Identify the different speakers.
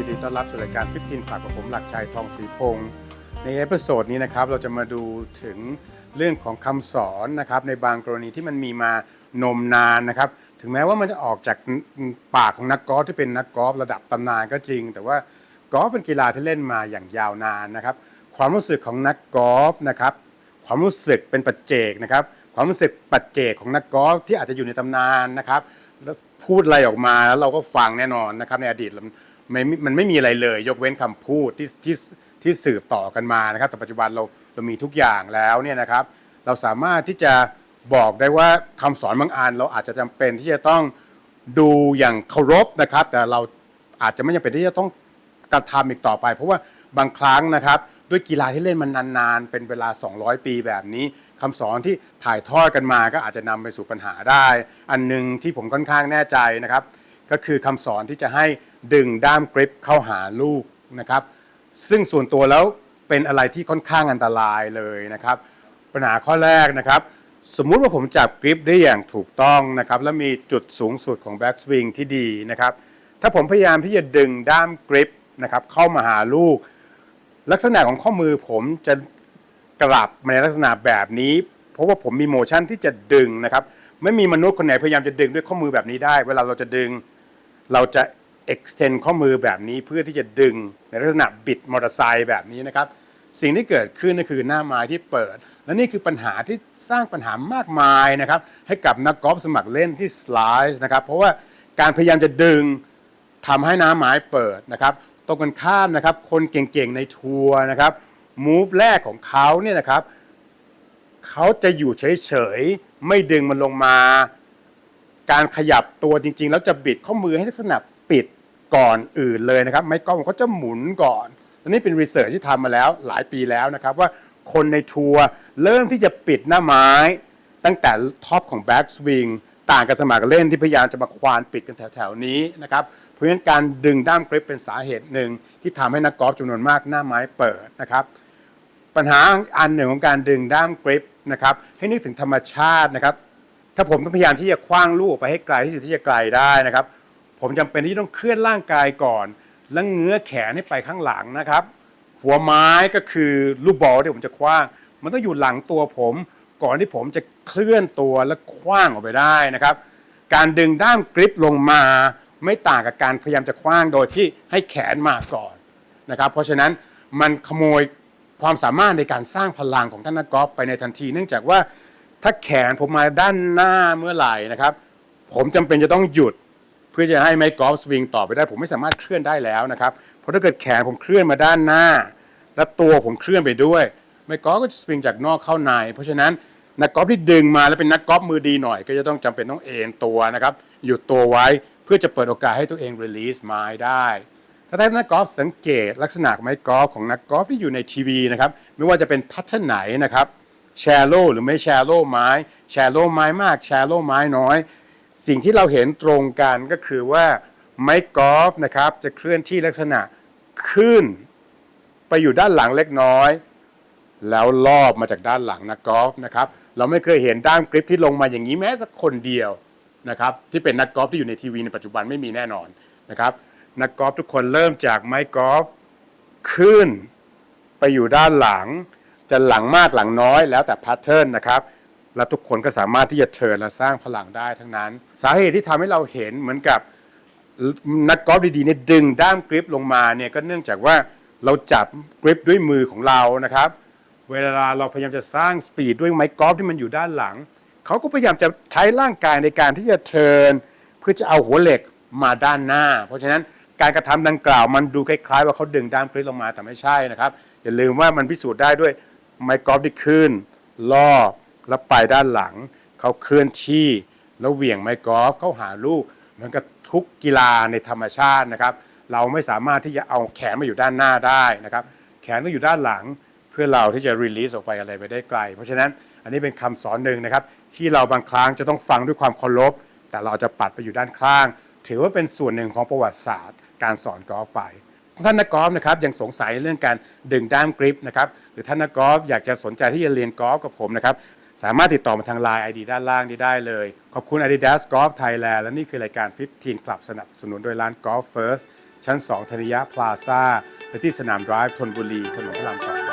Speaker 1: ยินดีต้อนรับสู่รายการฟิฟทีนฝากกับผมหลักชัยทองศรีพงศ์ในเอพิโซดนี้นะครับเราจะมาดูถึงเรื่องของคำสอนนะครับในบางกรณีที่มันมีมานมนานนะครับ ถึงแม้ว่ามันจะออกจากปากของนักกอล์ฟที่เป็นนักกอล์ฟระดับตำนานก็จริง แต่ว่ากอล์ฟเป็นกีฬาที่เล่นมาอย่างยาวนานนะครับ ความรู้สึกของนักกอล์ฟนะครับ ความรู้สึกเป็นปัจเจกนะครับ ความรู้สึกปัจเจกของนักกอล์ฟที่อาจจะอยู่ในตำนานนะครับแล้วพูดอะไรออกมาแล้วเราก็ฟังแน่นอนนะครับในอดีตมัน ไม่มันไม่มีอะไรเลย ยกเว้นคำพูดที่ที่ที่สืบต่อกันมานะครับ แต่ปัจจุบันเราเรามีทุกอย่างแล้วเนี่ยนะครับ เราสามารถที่จะบอกได้ว่าคำสอนบางอันเราอาจจะจำเป็นที่จะต้องดูอย่างเคารพนะครับ แต่เราอาจจะไม่จำเป็นที่จะต้องกระทำอีกต่อไป เพราะว่าบางครั้งนะครับ ด้วยกีฬาที่เล่นมันนานๆ เป็นเวลา 200 ปีแบบนี้คำสอนที่ถ่ายทอดกันมาก็อาจจะนำไปสู่ปัญหาได้ อันหนึงที่ผมค่อนข้างแน่ใจนะครับ ก็คือคำสอนที่จะให้ ดึงด้ามกริปเข้าหาลูกนะครับ ซึ่งส่วนตัวแล้วเป็นอะไรที่ค่อนข้างอันตรายเลยนะครับ ปัญหาข้อแรกนะครับ สมมุติว่าผมจับกริปได้อย่างถูกต้องนะครับ และมีจุดสูงสุดของแบ็กสวิงที่ดีนะครับ ถ้าผมพยายามที่จะดึงด้ามกริปนะครับเข้ามาหาลูก ลักษณะของข้อมือผมจะกลับมาในลักษณะแบบนี้ เพราะว่าผมมีโมชั่นที่จะดึงนะครับ ไม่มีมนุษย์คนไหนพยายามจะดึงด้วยข้อมือแบบนี้ได้ เวลาเราจะดึง เราจะ extend ข้อมือแบบนี้เพื่อที่จะดึงในลักษณะบิดมอเตอร์ไซค์แบบนี้นะครับ สิ่งที่เกิดขึ้นก็คือหน้าไม้ที่เปิด และนี่คือปัญหาที่สร้างปัญหามากมายนะครับ ให้กับนักกอล์ฟสมัครเล่นที่สไลด์นะครับ เพราะว่าการพยายามจะดึงทำให้หน้าไม้เปิดนะครับตรงกันข้ามนะครับ คนเก่งๆในทัวร์นะครับมูฟแรกของเขาเนี่ยนะครับเขาจะอยู่เฉยๆไม่ดึงมันลงมา การขยับตัวจริง ๆ แล้วจะบิดข้อมือให้ลักษณะ ปิดก่อนอื่นเลยนะครับ ไม้กอล์ฟเขาจะหมุนก่อนอันนี้เป็นรีเสิร์ชที่ทำมาแล้วหลายปีแล้วนะครับ ว่าคนในทัวร์เริ่มที่จะปิดหน้าไม้ ตั้งแต่ท็อปของแบ็กสวิงต่างกับสมัครเล่นที่พยายามจะมาควานปิดกันแถวๆนี้นะครับเพราะฉะนั้นการดึงด้ามกริปเป็นสาเหตุหนึ่งที่ทำให้นักกอล์ฟจำนวนมากหน้าไม้เปิดนะครับ ปัญหาอันหนึ่งของการดึงด้ามกริปนะครับให้นึกถึงธรรมชาตินะครับ ถ้าผมต้องพยายามที่จะคว้างลูกไปให้ไกลที่สุดที่จะไกลได้นะครับ ผมจำเป็นที่ต้องเคลื่อนร่างกายก่อน แล้วเงื้อแขนให้ไปข้างหลังนะครับ หัวไม้ก็คือลูกบอลที่ผมจะคว้าง มันต้องอยู่หลังตัวผม ก่อนที่ผมจะเคลื่อนตัวและคว้างออกไปได้นะครับ การดึงด้ามกริปลงมาไม่ต่างกับการพยายามจะคว้างโดยที่ให้แขนมาก่อนนะครับ เพราะฉะนั้นมันขโมยความสามารถในการสร้างพลังของท่านนักกอล์ฟไปในทันที เนื่องจากว่าถ้าแขนผมมาด้านหน้าเมื่อไหร่นะครับ ผมจำเป็นจะต้องหยุด พื่อจะให้ไม้กอล์ฟสวิงต่อไปได้ ผมไม่สามารถเคลื่อนได้แล้วนะครับเพราะถ้าเกิดแขนผมเคลื่อนมาด้านหน้า และตัวผมเคลื่อนไปด้วยไม้กอล์ฟก็จะสวิงจากนอกเข้าใน เพราะฉะนั้นนักกอล์ฟที่ดึงมาแล้วเป็นนักกอล์ฟมือดีหน่อย ก็จะต้องจำเป็นต้องเอ็นตัวนะครับหยุดตัวไว้เพื่อจะเปิดโอกาสให้ตัวเองรีลีสไม้ได้ถ้าท่านนักกอล์ฟสังเกตลักษณะไม้กอล์ฟของนักกอล์ฟที่อยู่ในทีวีนะครับไม่ว่าจะเป็นพทเทิร์นไหนนะครับแชโลหรือไม่แชโลไม้แชโลไม้มากแชโลไม้น้อย สิ่งที่เราเห็นตรงกันก็คือว่าไม้กอล์ฟนะครับจะเคลื่อนที่ลักษณะขึ้น ไปอยู่ด้านหลังเล็กน้อย แล้วลอบมาจากด้านหลังนักกอล์ฟนะครับเราไม่เคยเห็นด้ามกริปที่ลงมาอย่างนี้แม้สักคนเดียวนะครับที่เป็นนักกอล์ฟที่อยู่ในทีวีในปัจจุบันไม่มีแน่นอนนะครับนักกอล์ฟทุกคนเริ่มจากไม้กอล์ฟขึ้น ไปอยู่ด้านหลัง จะหลังมากหลังน้อยแล้วแต่แพทเทิร์นนะครับ และทุกคนก็สามารถที่จะเทิร์นและสร้างพลังได้ทั้งนั้น สาเหตุที่ทำให้เราเห็นเหมือนกับนักกอล์ฟดีๆเนี่ยดึงด้ามกริปลงมาเนี่ยก็เนื่องจากว่าเราจับกริปด้วยมือของเรานะครับ เวลาเราพยายามจะสร้างสปีดด้วยไม้กอล์ฟที่มันอยู่ด้านหลัง เขาก็พยายามจะใช้ร่างกายในการที่จะเทินเพื่อจะเอาหัวเหล็กมาด้านหน้า เพราะฉะนั้นการกระทำดังกล่าวมันดูคล้ายๆ ว่าเขาดึงด้ามกริปลงมาแต่ไม่ใช่นะครับอย่าลืมว่ามันพิสูจน์ได้ด้วยไม้กอล์ฟที่ขึ้นลอบ แล้วไปด้านหลัง เขาเคลื่อนที่ แล้วเหวี่ยงไม้กอล์ฟเข้าหาลูกเหมือนกับทุกกีฬาในธรรมชาตินะครับ เราไม่สามารถที่จะเอาแขนมาอยู่ด้านหน้าได้นะครับ แขนต้องอยู่ด้านหลังเพื่อเราที่จะรีลีสออกไปอะไรไปได้ไกล เพราะฉะนั้นอันนี้เป็นคำสอนหนึ่งนะครับ ที่เราบางครั้งจะต้องฟังด้วยความเคารพแต่เราจะปัดไปอยู่ด้านข้าง ถือว่าเป็นส่วนหนึ่งของประวัติศาสตร์ การสอนกอล์ฟไปท่านนักกอล์ฟนะครับยังสงสัยเรื่องการดึงด้ามกริปนะครับหรือท่านนักกอล์ฟอยากจะสนใจที่จะเรียนกอล์ฟกับผมนะครับ สามารถติดต่อมาทาง Line ID ด้านล่างนี้ได้เลย ขอบคุณ Adidas Golf Thailand และนี่คือรายการ 15 Club สนับสนุนโดยร้าน Golf First ชั้น 2 ธนิยะพลาซ่าและที่สนามดรายธนบุรี ถนนพระรามสอง